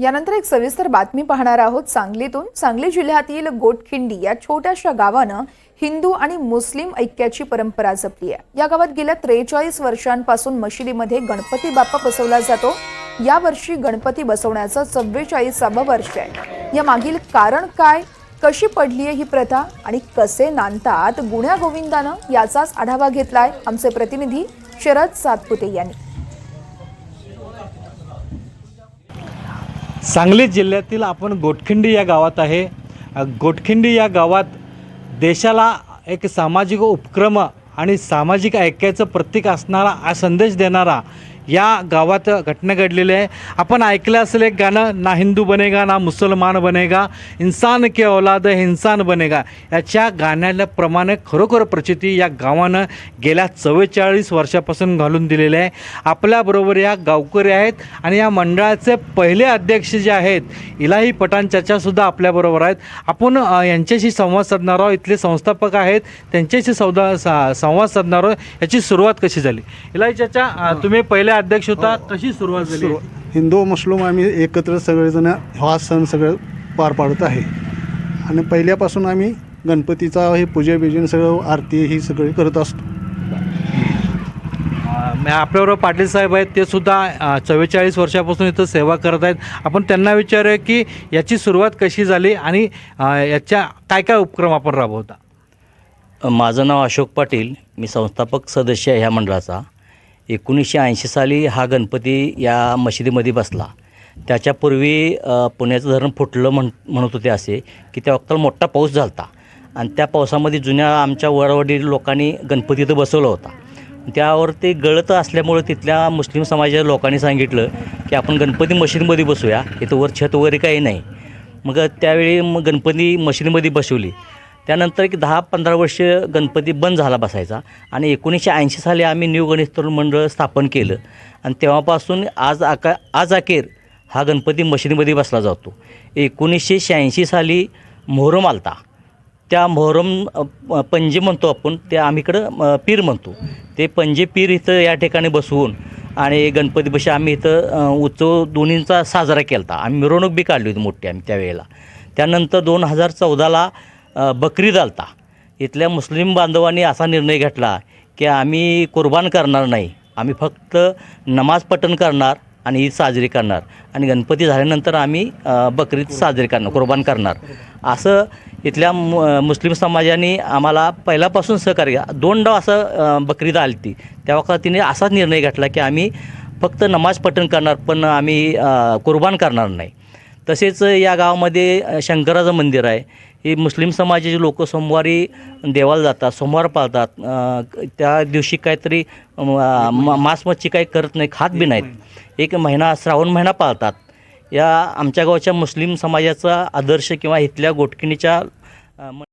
यानंतर एक सविस्तर बातमी पाहणार आहोत सांगलीतून. सांगली जिल्ह्यातील गोटखिंडी या छोट्याशा गावानं हिंदू आणि मुस्लिम ऐक्याची परंपरा जपली आहे. या गावात गेल्या त्रेचाळीस वर्षांपासून मशिदीमध्ये गणपती बाप्पा बसवला जातो. या वर्षी गणपती बसवण्याचं चव्वेचाळीसावं वर्ष आहे. या मागील कारण काय कशी पडली आहे ही प्रथा आणि कसे नांदतात गुण्या गोविंदानं याचाच आढावा घेतलाय आमचे प्रतिनिधी शरद सातपुते यांनी. सांगली जिल्ह्यातील आपण गोटखिंडी या गावात आहे. गोटखिंडी या गावात देशाला एक सामाजिक उपक्रम आणि सामाजिक ऐक्याचं प्रतीक असणारा हा संदेश देणारा या गावात घटना घडलेली आहे. आपण ऐकलं असेल एक गाणं ना हिंदू बनेगा ना मुसलमान बनेगा इंसान के औलाद है इंसान बनेगा. याच्या गाण्याप्रमाणे खरोखर प्रचिती या गावानं गेल्या चव्वेचाळीस वर्षापासून घालून दिलेले आहे. आपल्याबरोबर या गावकरी आहेत आणि या मंडळाचे पहिले अध्यक्ष जे आहेत इलाही पठाण चाचासुद्धा आपल्याबरोबर आहेत. आपण यांच्याशी संवाद साधणार आहोत. इथले संस्थापक आहेत त्यांच्याशी सौदा सा- संवाद साधणार आहोत. याची सुरुवात कशी झाली? इलाही चाचा अ, तुम्ही पहिले अध्यक्ष होता कशी सुरुवात झाली. सुरु- हिंदू मुस्लिम आम्ही एकत्र सगळेजण हा सण सगळं पार पाडत आहे. आणि पहिल्यापासून आम्ही गणपतीचा हे पूजा बिजन सगळं आरती ही सगळी करत असतो. अ, आपल्याबरोबर पाटील साहेब आहेत ते सुद्धा चव्वेचाळीस वर्षापासून इथं सेवा करत आहेत. आपण त्यांना विचारूया की याची सुरुवात कशी झाली आणि अ, याच्या काय काय उपक्रम आपण राबवता? माझं नाव अशोक पाटील. मी संस्थापक सदस्य आहे ह्या मंडळाचा. एकोणीसशे ऐंशी साली हा गणपती या मशिदीमध्ये बसला. त्याच्यापूर्वी पुण्याचं धरण फुटलं म्हण म्हणत होते असे की त्या वक्ताला मोठा पाऊस झाला होता आणि त्या पावसामध्ये जुन्या आमच्या वरवडील लोकांनी गणपती इथं बसवला होता. त्यावर ते गळत असल्यामुळे तिथल्या मुस्लिम समाजाच्या लोकांनी सांगितलं की आपण गणपती मशीनमध्ये बसूया इथं वर छत वगैरे काही नाही. मग त्यावेळी मग गणपती मशीनमध्ये बसवली. त्यानंतर एक दहा पंधरा वर्ष गणपती बंद झाला बसायचा आणि एकोणीसशे ऐंशी साली आम्ही न्यू गणेश तरुण मंडळ स्थापन केलं. आणि तेव्हापासून आज आका आज अखेर हा गणपती मशीनमध्ये बसला जातो. एकोणीसशे शहाऐंशी साली मोहरम आलता. त्या मोहरम पंजे म्हणतो आपण ते आम्हीकडं पीर म्हणतो. ते पंजे पीर इथं या ठिकाणी बसवून आणि गणपतीपाशी आम्ही इथं उत्सव दोन्हींचा साजरा केला होता आम्ही मिरवणूक बी काढली होती मोठी आम्ही त्यावेळेला. त्यानंतर दोन हजार चौदाला बकरीद आलता इथल्या मुस्लिम बांधवांनी असा निर्णय घेतला की आम्ही कुर्बान करणार नाही. आम्ही फक्त नमाज पठण करणार आणि ईद साजरी करणार. आणि गणपती झाल्यानंतर आम्ही बकरीद साजरी करणार कुर्बान करणार. असं इथल्या मु मुस्लिम समाजाने आम्हाला पहिल्यापासून सहकार्य दोनदा असं बकरीद आली ती. तेव्हा तिने असाच निर्णय घेतला की आम्ही फक्त नमाज पठण करणार पण आम्ही कुर्बान करणार नाही. तसेच या गावामध्ये शंकराचं मंदिर आहे. हे मुस्लिम समाजाचे लोक सोमवारी देवाला जातात सोमवार पाळतात. त्या दिवशी काहीतरी अ, मांस मच्छी काही करत नाही खात बी नाहीत. एक महिना श्रावण महिना पाळतात. या आमच्या गावच्या मुस्लिम समाजाचा आदर्श किंवा इथल्या गोटकिणीच्या